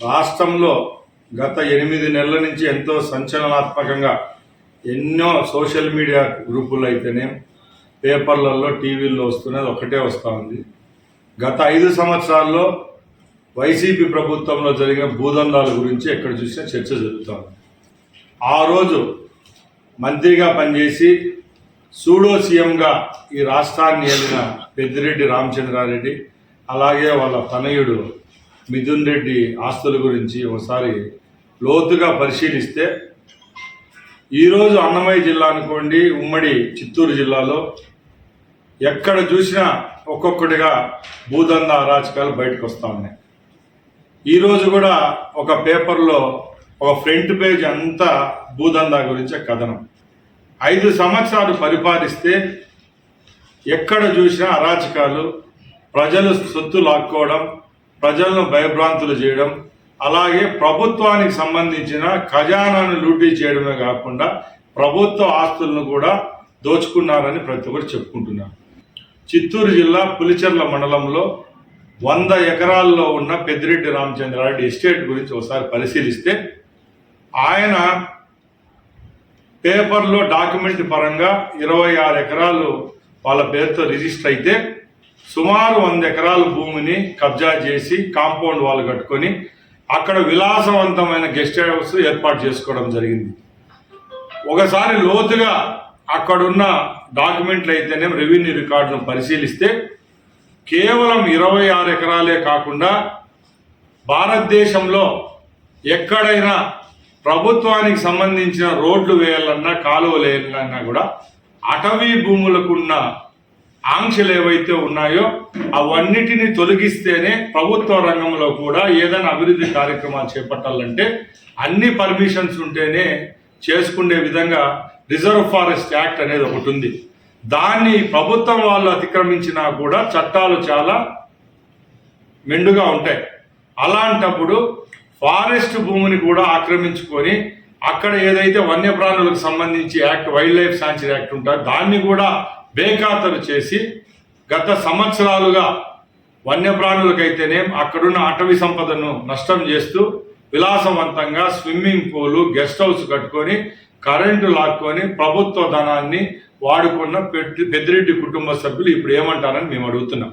రాష్ట్రంలో గత ఎనిమిది నెలల నుంచి ఎంతో సంచలనాత్మకంగా ఎన్నో సోషల్ మీడియా గ్రూపులు అయితేనే పేపర్లలో టీవీల్లో వస్తున్నది ఒకటే వస్తూ ఉంది. గత ఐదు సంవత్సరాల్లో వైసీపీ ప్రభుత్వంలో జరిగిన భూదందాల గురించి ఎక్కడ చూసినా చర్చ జరుగుతాం ఆ రోజు మంత్రిగా పనిచేసి సూడో సీఎంగా ఈ రాష్ట్రాన్ని ఏలిన పెద్దిరెడ్డి రామచంద్రారెడ్డి అలాగే వాళ్ళ తనయుడు మిథున్ రెడ్డి ఆస్తుల గురించి ఒకసారి లోతుగా పరిశీలిస్తే ఈరోజు అన్నమయ్య జిల్లా అనుకోండి ఉమ్మడి చిత్తూరు జిల్లాలో ఎక్కడ చూసినా ఒక్కొక్కటిగా భూదంద అరాచకాలు బయటకు వస్తూ ఉన్నాయి. ఈరోజు కూడా ఒక పేపర్లో ఒక ఫ్రంట్ పేజ్ అంతా భూదందా గురించే కథనం. ఐదు సంవత్సరాలు పరిపాలిస్తే ఎక్కడ చూసినా అరాచకాలు ప్రజలు సొత్తు లాక్కోవడం ప్రజలను భయభ్రాంతులు చేయడం అలాగే ప్రభుత్వానికి సంబంధించిన ఖజానాను లూటీ చేయడమే కాకుండా ప్రభుత్వ ఆస్తులను కూడా దోచుకున్నారని ప్రతి ఒక్కరు చెప్పుకుంటున్నారు. చిత్తూరు జిల్లా పులిచెర్ల మండలంలో వంద ఎకరాల్లో ఉన్న పెద్దిరెడ్డి రామచంద్రారెడ్డి ఎస్టేట్ గురించి ఒకసారి పరిశీలిస్తే ఆయన పేపర్లో డాక్యుమెంట్ పరంగా ఇరవై ఆరు ఎకరాలు వాళ్ళ పేరుతో రిజిస్టర్ అయితే సుమారు వంద ఎకరాల భూమిని కబ్జా చేసి కాంపౌండ్ వాళ్ళు కట్టుకొని అక్కడ విలాసవంతమైన గెస్ట్ హౌస్ ఏర్పాటు చేసుకోవడం జరిగింది. ఒకసారి లోతుగా అక్కడున్న డాక్యుమెంట్లు అయితేనే రెవెన్యూ రికార్డును పరిశీలిస్తే కేవలం ఇరవై ఆరు ఎకరాలే కాకుండా భారతదేశంలో ఎక్కడైనా ప్రభుత్వానికి సంబంధించిన రోడ్లు వేయాలన్నా కాలువలు వేయాలన్నా కూడా అటవీ భూములకున్న ఆంక్షలు ఏవైతే ఉన్నాయో అవన్నిటిని తొలగిస్తేనే ప్రభుత్వ రంగంలో కూడా ఏదైనా అభివృద్ధి కార్యక్రమాలు చేపట్టాలంటే అన్ని పర్మిషన్స్ ఉంటేనే చేసుకునే విధంగా రిజర్వ్ ఫారెస్ట్ యాక్ట్ అనేది ఒకటి ఉంది. దాన్ని ప్రభుత్వం వాళ్ళు అతిక్రమించినా కూడా చట్టాలు చాలా మెండుగా ఉంటాయి. అలాంటప్పుడు ఫారెస్ట్ భూమిని కూడా ఆక్రమించుకొని అక్కడ ఏదైతే వన్యప్రాణులకు సంబంధించి act wildlife sanctuary act ఉంటుందో దాన్ని కూడా బేఖాతరు చేసి గత సంవత్సరాలుగా వన్యప్రాణులకైతేనే అక్కడున్న అటవీ సంపదను నష్టం చేస్తూ విలాసవంతంగా స్విమ్మింగ్ పూలు గెస్ట్ హౌస్ కట్టుకొని కరెంటు లాక్కొని ప్రభుత్వ ధనాన్ని వాడుకున్న పెద్దిరెడ్డి కుటుంబ సభ్యులు ఇప్పుడు ఏమంటారని మేము అడుగుతున్నాం.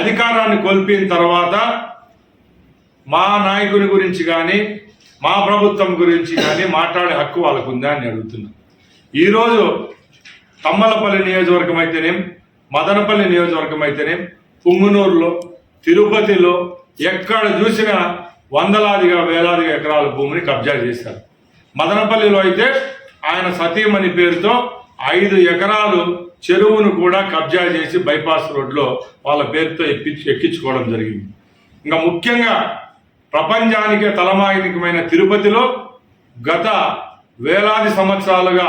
అధికారాన్ని కోల్పోయిన తర్వాత మా నాయకుని గురించి కానీ మా ప్రభుత్వం గురించి కానీ మాట్లాడే హక్కు వాళ్ళకు ఉందా అని అడుగుతున్నాం. ఈరోజు తమ్మలపల్లి నియోజకవర్గం అయితేనేం మదనపల్లి నియోజకవర్గం అయితేనేం పుంగునూరులో తిరుపతిలో ఎక్కడ చూసినా వందలాదిగా వేలాదిగా ఎకరాల భూమిని కబ్జా చేశారు. మదనపల్లిలో అయితే ఆయన సతీమణి పేరుతో ఐదు ఎకరాలు చెరువును కూడా కబ్జా చేసి బైపాస్ రోడ్లో వాళ్ళ పేరుతో ఎక్కించు ఎక్కించుకోవడం జరిగింది. ఇంకా ముఖ్యంగా ప్రపంచానికే తలమానికమైన తిరుపతిలో గత వేలాది సంవత్సరాలుగా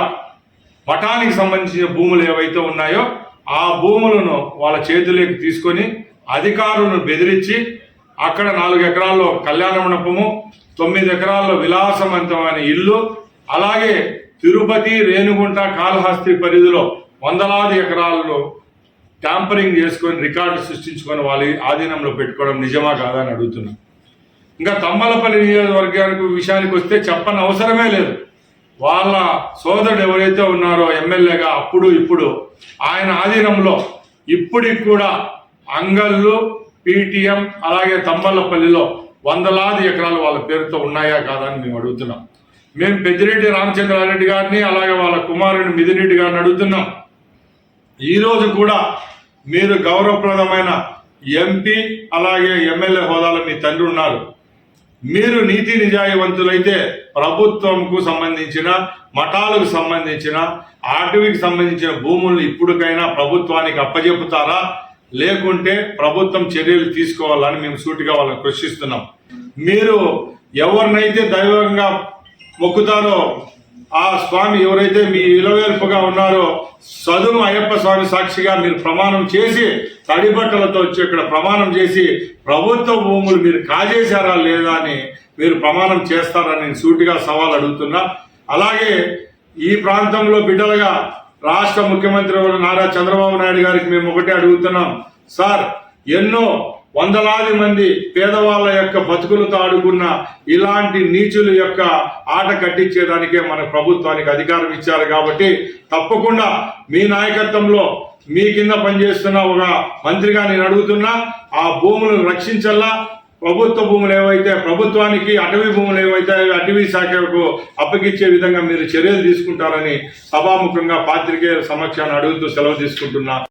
మఠానికి సంబంధించిన భూములు ఏవైతే ఉన్నాయో ఆ భూములను వాళ్ళ చేతుల్లోకి తీసుకొని అధికారులను బెదిరించి అక్కడ నాలుగు ఎకరాల్లో కళ్యాణ మండపము తొమ్మిది ఎకరాల్లో విలాసవంతమైన ఇల్లు అలాగే తిరుపతి రేణుగుంట కాళహస్తి పరిధిలో వందలాది ఎకరాల్లో ట్యాంపరింగ్ చేసుకొని రికార్డు సృష్టించుకొని వాళ్ళ ఆధీనంలో పెట్టుకోవడం నిజమా కాదా అని ఇంకా తమ్మలపల్లి నియోజకవర్గానికి విషయానికి వస్తే చెప్పని అవసరమే లేదు. వాళ్ళ సోదరుడు ఎవరైతే ఉన్నారో ఎమ్మెల్యేగా అప్పుడు ఇప్పుడు ఆయన ఆధీనంలో ఇప్పటికి కూడా అంగళ్ళు పీటీఎం అలాగే తమ్మలపల్లిలో వందలాది ఎకరాలు వాళ్ళ పేరుతో ఉన్నాయా కాదా అని మేము అడుగుతున్నాం. మేము పెద్దిరెడ్డి రామచంద్రారెడ్డి గారిని అలాగే వాళ్ళ కుమారుని మిదిరెడ్డి గారిని అడుగుతున్నాం. ఈరోజు కూడా మీరు గౌరవప్రదమైన ఎంపీ అలాగే ఎమ్మెల్యే హోదాలో మీ తండ్రి ఉన్నారు. మీరు నీతి నిజాయవంతులైతే ప్రభుత్వంకు సంబంధించిన మఠాలకు సంబంధించిన అటవీకి సంబంధించిన భూములను ఇప్పుడుకైనా ప్రభుత్వానికి అప్పజెపుతారా లేకుంటే ప్రభుత్వం చర్యలు తీసుకోవాలని మేము సూటిగా వాళ్ళని ప్రశ్నిస్తున్నాం. మీరు ఎవరినైతే దైవంగా మొక్కుతారో ఆ స్వామి ఎవరైతే మీ విలువేల్పుగా ఉన్నారో సదును అయ్యప్ప స్వామి సాక్షిగా మీరు ప్రమాణం చేసి తడిబట్టలతో వచ్చి ఇక్కడ ప్రమాణం చేసి ప్రభుత్వ భూములు మీరు కాజేశారా లేదా అని మీరు ప్రమాణం చేస్తారని నేను సూటిగా సవాల్ అడుగుతున్నా. అలాగే ఈ ప్రాంతంలో బిడ్డలుగా రాష్ట్ర ముఖ్యమంత్రి నారా చంద్రబాబు నాయుడు గారికి మేము ఒకటే అడుగుతున్నాం. సార్ ఎన్నో వందలాది మంది పేదవాళ్ళ యొక్క బతుకులతో ఆడుకున్న ఇలాంటి నీచుల యొక్క ఆట కట్టించేదానికే మన ప్రభుత్వానికి అధికారం ఇచ్చారు కాబట్టి తప్పకుండా మీ నాయకత్వంలో మీ కింద పనిచేస్తున్న ఒక మంత్రిగా నేను అడుగుతున్నా ఆ భూములను రక్షించల్లా. ప్రభుత్వ భూములు ఏవైతే ప్రభుత్వానికి అటవీ భూములు ఏవైతే అటవీ శాఖకు అప్పగించే విధంగా మీరు చర్యలు తీసుకుంటారని సభాముఖంగా పాత్రికేయుల సమక్షాన్ని అడుగుతూ సెలవు తీసుకుంటున్నా.